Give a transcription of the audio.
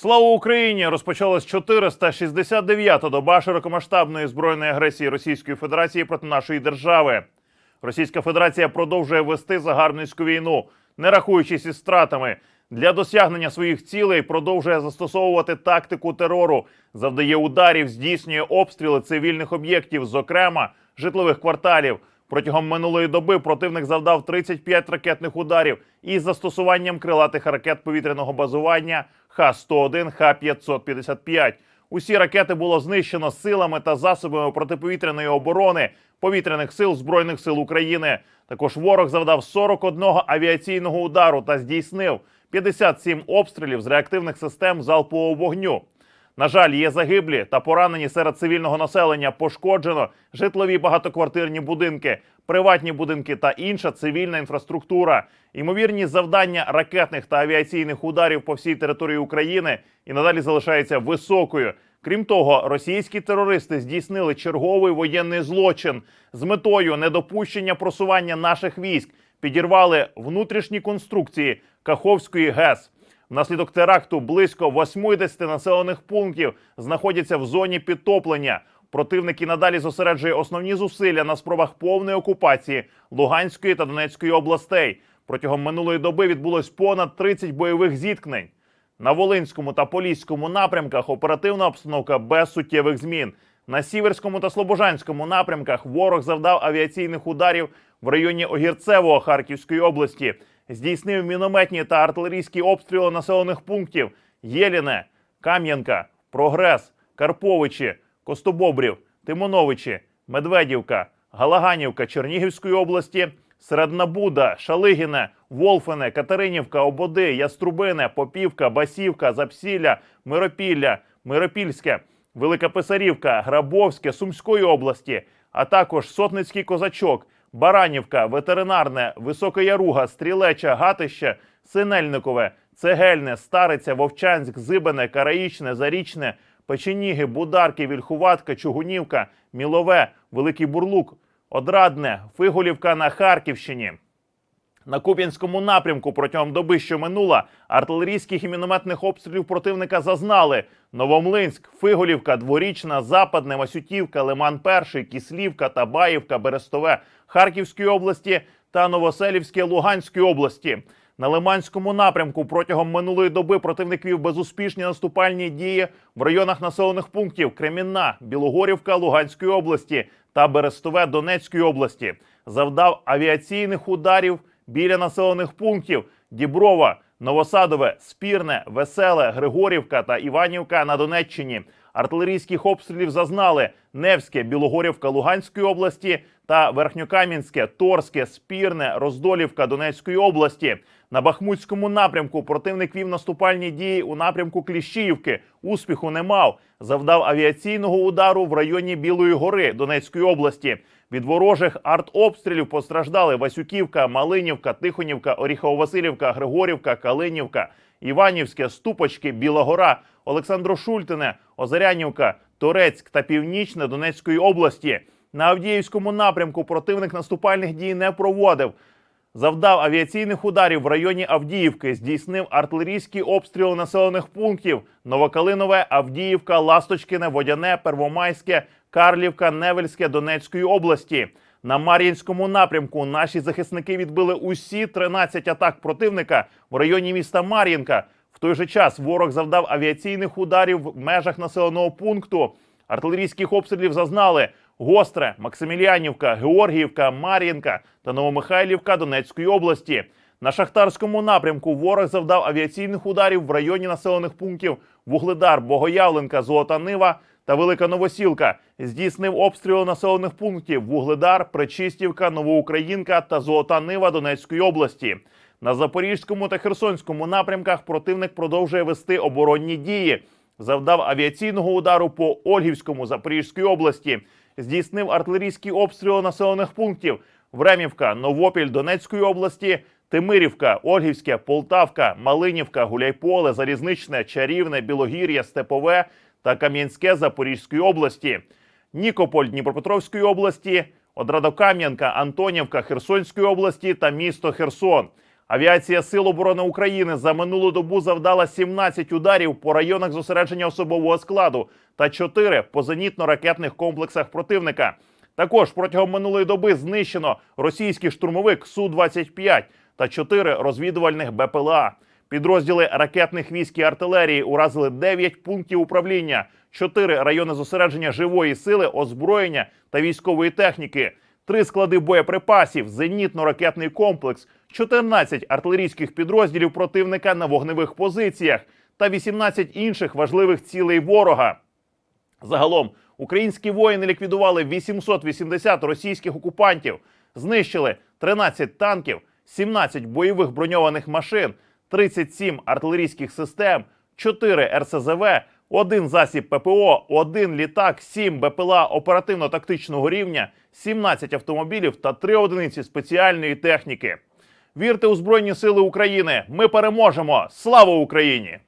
Слава Україні! Розпочалась 469-та доба широкомасштабної збройної агресії Російської Федерації проти нашої держави. Російська Федерація продовжує вести загарбницьку війну, не рахуючись із стратами. Для досягнення своїх цілей продовжує застосовувати тактику терору, завдає ударів, здійснює обстріли цивільних об'єктів, зокрема житлових кварталів. Протягом минулої доби противник завдав 35 ракетних ударів із застосуванням крилатих ракет повітряного базування Х-101, Х-555. Усі ракети було знищено силами та засобами протиповітряної оборони повітряних сил Збройних сил України. Також ворог завдав 41 авіаційного удару та здійснив 57 обстрілів з реактивних систем залпового вогню. На жаль, є загиблі та поранені серед цивільного населення. Пошкоджено житлові багатоквартирні будинки, приватні будинки та інша цивільна інфраструктура. Ймовірні завдання ракетних та авіаційних ударів по всій території України і надалі залишається високою. Крім того, російські терористи здійснили черговий воєнний злочин з метою недопущення просування наших військ, підірвали внутрішні конструкції Каховської ГЕС. Внаслідок теракту близько 80 населених пунктів знаходяться в зоні підтоплення. Противник і надалі зосереджує основні зусилля на спробах повної окупації Луганської та Донецької областей. Протягом минулої доби відбулось понад 30 бойових зіткнень. На Волинському та Поліському напрямках оперативна обстановка без суттєвих змін. На Сіверському та Слобожанському напрямках ворог завдав авіаційних ударів в районі Огірцевого Харківської області. Здійснив мінометні та артилерійські обстріли населених пунктів Єліне, Кам'янка, Прогрес, Карповичі, Костобобрів, Тимоновичі, Медведівка, Галаганівка Чернігівської області, Середнабуда, Шалигіне, Волфине, Катеринівка, Ободи, Яструбине, Попівка, Басівка, Запсілля, Миропілля, Миропільське, Велика Писарівка, Грабовське, Сумської області, а також Сотницький козачок, Баранівка, Ветеринарне, Висока Яруга, Стрілеча, Гатище, Синельникове, Цегельне, Стариця, Вовчанськ, Зибене, Караїчне, Зарічне, Печеніги, Бударки, Вільхуватка, Чугунівка, Мілове, Великий Бурлук, Одрадне, Фиголівка на Харківщині. На Куп'янському напрямку протягом доби, що минула, артилерійських і мінометних обстрілів противника зазнали Новомлинськ, Фиголівка, Дворічна, Западне, Масютівка, Лиман Перший, Кіслівка, Табаївка, Берестове Харківської області та Новоселівське Луганської області. На Лиманському напрямку протягом минулої доби противник вів безуспішні наступальні дії в районах населених пунктів Кремінна, Білогорівка Луганської області та Берестове Донецької області. Завдав авіаційних ударів біля населених пунктів Діброва, Новосадове, Спірне, Веселе, Григорівка та Іванівка на Донеччині. Артилерійських обстрілів зазнали Невське, Білогорівка Луганської області та Верхньокам'янське, Торське, Спірне, Роздолівка Донецької області. На Бахмутському напрямку противник вів наступальні дії у напрямку Кліщіївки. Успіху не мав. Завдав авіаційного удару в районі Білої гори Донецької області. Від ворожих артобстрілів постраждали Васюківка, Малинівка, Тихонівка, Оріхово-Василівка, Григорівка, Калинівка, Іванівське, Ступочки, Біла Гора, Олександро-Шультине, Озарянівка, Торецьк та Північне Донецької області. На Авдіївському напрямку противник наступальних дій не проводив. Завдав авіаційних ударів в районі Авдіївки, здійснив артилерійські обстріли населених пунктів Новокалинове, Авдіївка, Ласточкине, Водяне, Первомайське, Карлівка, Невельське Донецької області. На Мар'їнському напрямку наші захисники відбили усі 13 атак противника в районі міста Мар'їнка. В той же час ворог завдав авіаційних ударів в межах населеного пункту. Артилерійських обстрілів зазнали Гостре, Максимілянівка, Георгіївка, Мар'їнка та Новомихайлівка Донецької області. На шахтарському напрямку ворог завдав авіаційних ударів в районі населених пунктів Вугледар, Богоявленка, Золота Нива та Велика Новосілка. Здійснив обстріли населених пунктів Вугледар, Пречистівка, Новоукраїнка та Золота Нива Донецької області. На Запорізькому та Херсонському напрямках противник продовжує вести оборонні дії. Завдав авіаційного удару по Ольгівському Запорізької області. Здійснив артилерійські обстріли населених пунктів Времівка, Новопіль Донецької області, Тимирівка, Ольгівське, Полтавка, Малинівка, Гуляйполе, Залізничне, Чарівне, Білогір'я, Степове та Кам'янське Запорізької області, Нікополь Дніпропетровської області, Одрадокам'янка, Антонівка Херсонської області та місто Херсон. Авіація Сил оборони України за минулу добу завдала 17 ударів по районах зосередження особового складу та 4 по зенітно-ракетних комплексах противника. Також протягом минулої доби знищено російський штурмовик Су-25 та 4 розвідувальних БПЛА. Підрозділи ракетних військ і артилерії уразили 9 пунктів управління, 4 райони зосередження живої сили, озброєння та військової техніки, 3 склади боєприпасів, зенітно-ракетний комплекс, 14 артилерійських підрозділів противника на вогневих позиціях та 18 інших важливих цілей ворога. Загалом українські воїни ліквідували 880 російських окупантів, знищили 13 танків, 17 бойових броньованих машин, 37 артилерійських систем, 4 РСЗВ, один засіб ППО, один літак, 7 БПЛА оперативно-тактичного рівня, 17 автомобілів та 3 одиниці спеціальної техніки. Вірте у Збройні Сили України! Ми переможемо! Слава Україні!